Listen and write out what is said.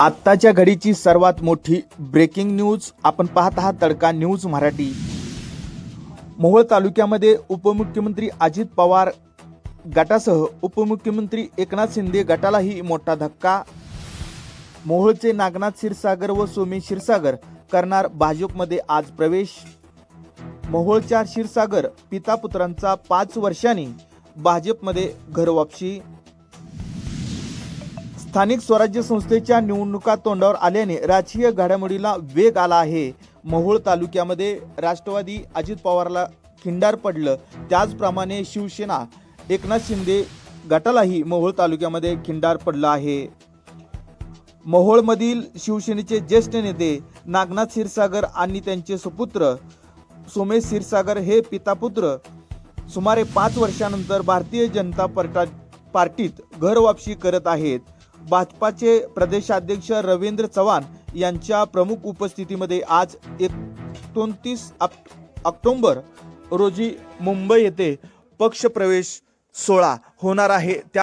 आत्ताच्या घडीची सर्वात मोठी ब्रेकिंग न्यूज आपण पाहत आहात तडका न्यूज मराठी. मोहोळ तालुक्यामध्ये उपमुख्यमंत्री अजित पवार गटासह उपमुख्यमंत्री एकनाथ शिंदे गटालाही मोठा धक्का. मोहोळचे नागनाथ क्षीरसागर व सोमे क्षीरसागर करणार भाजपमध्ये आज प्रवेश. मोहोळच्या क्षीरसागर पिता पुत्रांचा पाच वर्षांनी भाजपमध्ये घरवापशी. स्थानिक स्वराज्य संस्थेच्या निवडणुका तोंडावर आल्याने राजकीय घडामोडीला वेग आला आहे. मोहोळ तालुक्यामध्ये राष्ट्रवादी अजित पवारला खिंडार पडलं. त्याचप्रमाणे शिवसेना एकनाथ शिंदे गटालाही मोहोळ तालुक्यामध्ये खिंडार पडलं आहे. मोहोळमधील शिवसेनेचे ज्येष्ठ नेते नागनाथ क्षीरसागर आणि त्यांचे सुपुत्र सोमेश क्षीरसागर हे पितापुत्र सुमारे पाच वर्षानंतर भारतीय जनता पार्टा पार्टीत घरवापसी करत आहेत. भाजपाचे प्रदेशाध्यक्ष रवींद्र चव्हाण यांच्या प्रमुख उपस्थितीमध्ये आज एकोणतीस ऑक्टोंबर रोजी मुंबई येथे पक्षप्रवेश सोहळा होणार आहे. त्या